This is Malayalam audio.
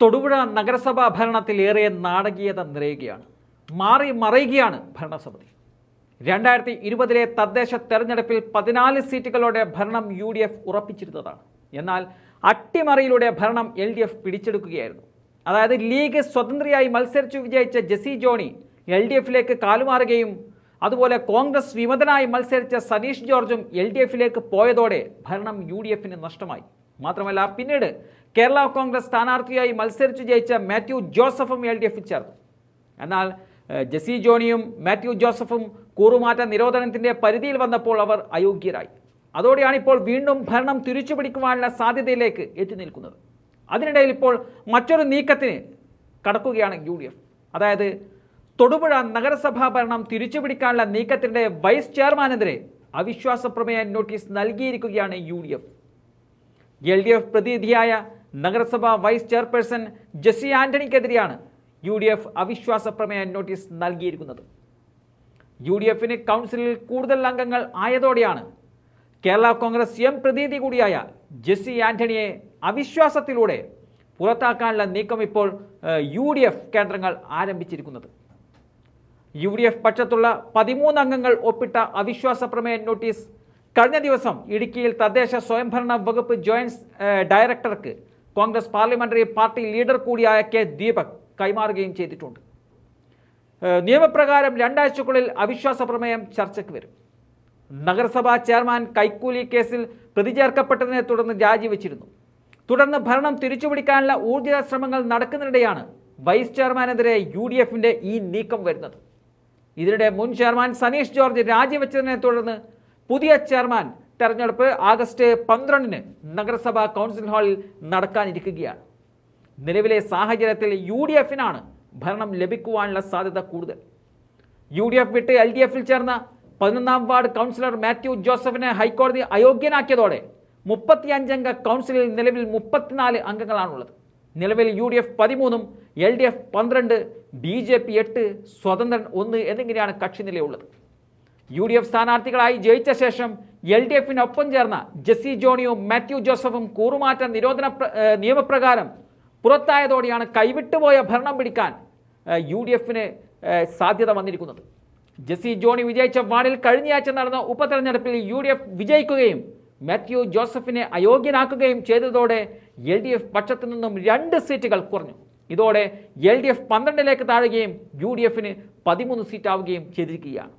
തൊടുപുഴ നഗരസഭാ ഭരണത്തിൽ ഏറെ നാടകീയത നിറയുകയാണ്. മാറി മറയുകയാണ് ഭരണസമിതി. രണ്ടായിരത്തി ഇരുപതിലെ തദ്ദേശ തെരഞ്ഞെടുപ്പിൽ പതിനാല് സീറ്റുകളോടെ ഭരണം യു ഡി എഫ് ഉറപ്പിച്ചിരുന്നതാണ്. എന്നാൽ അട്ടിമറിയിലൂടെ ഭരണം എൽ ഡി എഫ് പിടിച്ചെടുക്കുകയായിരുന്നു. അതായത് ലീഗ് സ്വതന്ത്രയായി മത്സരിച്ചു വിജയിച്ച ജെസി ജോണി എൽ ഡി എഫിലേക്ക് കാലുമാറുകയും അതുപോലെ കോൺഗ്രസ് വിമതനായി മത്സരിച്ച സനീഷ് ജോർജും എൽ ഡി എഫിലേക്ക് പോയതോടെ ഭരണം യു ഡി എഫിന് നഷ്ടമായി. മാത്രമല്ല പിന്നീട് കേരള കോൺഗ്രസ് സ്ഥാനാർത്ഥിയായി മത്സരിച്ചു ജയിച്ച മാത്യു ജോസഫും എൽ ഡി എഫിൽ ചേർന്നു. എന്നാൽ ജെസി ജോണിയും മാത്യു ജോസഫും കൂറുമാറ്റ നിരോധനത്തിന്റെ പരിധിയിൽ വന്നപ്പോൾ അവർ അയോഗ്യരായി. അതോടെയാണ് ഇപ്പോൾ വീണ്ടും ഭരണം തിരിച്ചുപിടിക്കുവാനുള്ള സാധ്യതയിലേക്ക് എത്തി നിൽക്കുന്നത്. അതിനിടയിൽ ഇപ്പോൾ മറ്റൊരു നീക്കത്തിന് കടക്കുകയാണ് യു അതായത് തൊടുപുഴ നഗരസഭാ ഭരണം തിരിച്ചുപിടിക്കാനുള്ള നീക്കത്തിന്റെ വൈസ് ചെയർമാനെതിരെ അവിശ്വാസ പ്രമേയ നോട്ടീസ് നൽകിയിരിക്കുകയാണ് യു എൽ ഡി എഫ് പ്രതിനിധിയായ നഗരസഭാ വൈസ് ചെയർപേഴ്സൺ ജെസി ആന്റണിക്കെതിരെയാണ് യു ഡി എഫ് അവിശ്വാസ പ്രമേയ നോട്ടീസ് നൽകിയിരിക്കുന്നത്. യു ഡി എഫിന് കൗൺസിലിൽ കൂടുതൽ അംഗങ്ങൾ ആയതോടെയാണ് കേരള കോൺഗ്രസ് എം പ്രതിനിധി കൂടിയായ ജെസി ആന്റണിയെ അവിശ്വാസത്തിലൂടെ പുറത്താക്കാനുള്ള നീക്കം ഇപ്പോൾ യു ഡി എഫ് കേന്ദ്രങ്ങൾ ആരംഭിച്ചിരിക്കുന്നത്. യു ഡി എഫ് പക്ഷത്തുള്ള പതിമൂന്ന് അംഗങ്ങൾ ഒപ്പിട്ട അവിശ്വാസ പ്രമേയ നോട്ടീസ് കഴിഞ്ഞ ദിവസം ഇടുക്കിയിൽ തദ്ദേശ സ്വയംഭരണ വകുപ്പ് ജോയിന്റ് ഡയറക്ടർക്ക് കോൺഗ്രസ് പാർലമെന്ററി പാർട്ടി ലീഡർ കൂടിയായ കെ ദീപക് കൈമാറുകയും ചെയ്തിട്ടുണ്ട്. നിയമപ്രകാരം രണ്ടാഴ്ചക്കുള്ളിൽ അവിശ്വാസ പ്രമേയം ചർച്ചയ്ക്ക് വരും. നഗരസഭാ ചെയർമാൻ കൈക്കൂലി കേസിൽ പ്രതി ചേർക്കപ്പെട്ടതിനെ തുടർന്ന് രാജിവെച്ചിരുന്നു. തുടർന്ന് ഭരണം തിരിച്ചുപിടിക്കാനുള്ള ഊർജിത ശ്രമങ്ങൾ നടക്കുന്നതിനിടെയാണ് വൈസ് ചെയർമാനെതിരെ യു ഡി എഫിന്റെ ഈ നീക്കം വരുന്നത്. ഇതിനിടെ മുൻ ചെയർമാൻ സനീഷ് ജോർജ് രാജിവെച്ചതിനെ തുടർന്ന് പുതിയ ചെയർമാൻ തെരഞ്ഞെടുപ്പ് ആഗസ്റ്റ് പന്ത്രണ്ടിന് നഗരസഭാ കൗൺസിൽ ഹാളിൽ നടക്കാനിരിക്കുകയാണ്. നിലവിലെ സാഹചര്യത്തിൽ യു ഡി എഫിനാണ് ഭരണം ലഭിക്കുവാനുള്ള സാധ്യത കൂടുതൽ. യു ഡി എഫ് വിട്ട് എൽ ഡി എഫിൽ ചേർന്ന പതിനൊന്നാം വാർഡ് കൗൺസിലർ മാത്യു ജോസഫിനെ ഹൈക്കോടതി അയോഗ്യനാക്കിയതോടെ മുപ്പത്തിയഞ്ചംഗ കൗൺസിലിൽ നിലവിൽ മുപ്പത്തിനാല് അംഗങ്ങളാണുള്ളത്. നിലവിൽ യു ഡി എഫ് പതിമൂന്നും എൽ ഡി എഫ് പന്ത്രണ്ട് ബി ജെ പി എട്ട് സ്വതന്ത്രൻ ഒന്ന് എന്നിങ്ങനെയാണ് കക്ഷി നിലയുള്ളത്. യു ഡി എഫ് സ്ഥാനാർത്ഥികളായി ജയിച്ച ശേഷം എൽ ഡി എഫിനൊപ്പം ചേർന്ന ജെസ്സി ജോണിയും മാത്യു ജോസഫും കൂറുമാറ്റ നിരോധന നിയമപ്രകാരം പുറത്തായതോടെയാണ് കൈവിട്ടുപോയ ഭരണം പിടിക്കാൻ യു ഡി എഫിന് സാധ്യത വന്നിരിക്കുന്നത്. ജെസ്സി ജോണി വിജയിച്ച വാർഡിൽ കഴിഞ്ഞയാഴ്ച നടന്ന ഉപതെരഞ്ഞെടുപ്പിൽ യു ഡി എഫ് വിജയിക്കുകയും മാത്യു ജോസഫിനെ അയോഗ്യനാക്കുകയും ചെയ്തതോടെ എൽ ഡി എഫ് പക്ഷത്തു നിന്നും രണ്ട് സീറ്റുകൾ കുറഞ്ഞു. ഇതോടെ എൽ ഡി എഫ് പന്ത്രണ്ടിലേക്ക് താഴുകയും യു ഡി എഫിന് പതിമൂന്ന് സീറ്റാവുകയും ചെയ്തിരിക്കുകയാണ്.